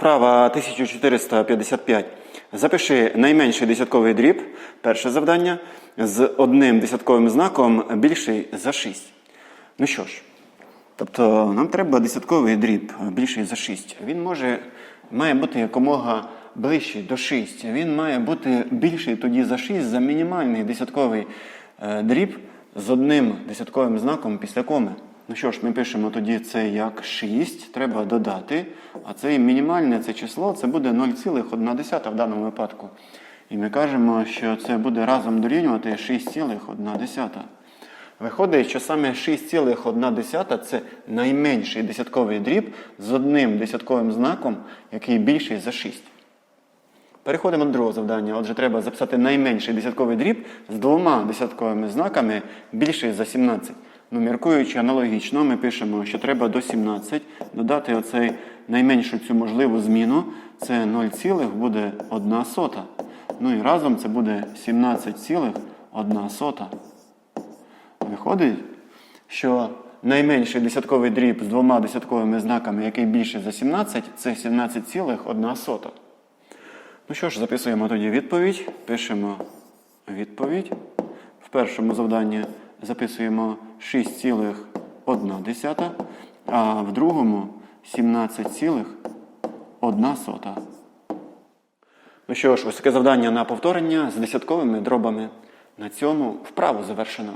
Вправа 1455. Запиши найменший десятковий дріб, перше завдання, з одним десятковим знаком більший за 6. Ну що ж, тобто нам треба десятковий дріб більший за 6. Він може, має бути якомога ближчий до 6. Він має бути більший тоді за 6 за мінімальний десятковий е, дріб з одним десятковим знаком після коми. Ну що ж, ми пишемо тоді це як 6, треба додати, а це мінімальне це число, це буде 0,1 в даному випадку. І ми кажемо, що це буде разом дорівнювати 6,1. Виходить, що саме 6,1 це найменший десятковий дріб з одним десятковим знаком, який більший за 6. Переходимо до другого завдання. Отже, треба записати найменший десятковий дріб з двома десятковими знаками більший за 17. Ну, міркуючи аналогічно, ми пишемо, що треба до 17 додати оцей найменшу цю можливу зміну. Це 0, буде 1 сота. Ну і разом це буде 17,1 сота. Виходить, що найменший десятковий дріб з двома десятковими знаками, який більший за 17, це 17,1. Ну що ж, записуємо тоді відповідь. Пишемо відповідь. В першому завданні записуємо 6,1, а в другому 17,1. Ну що ж, ось таке завдання на повторення з десятковими дробами. На цьому вправу завершено.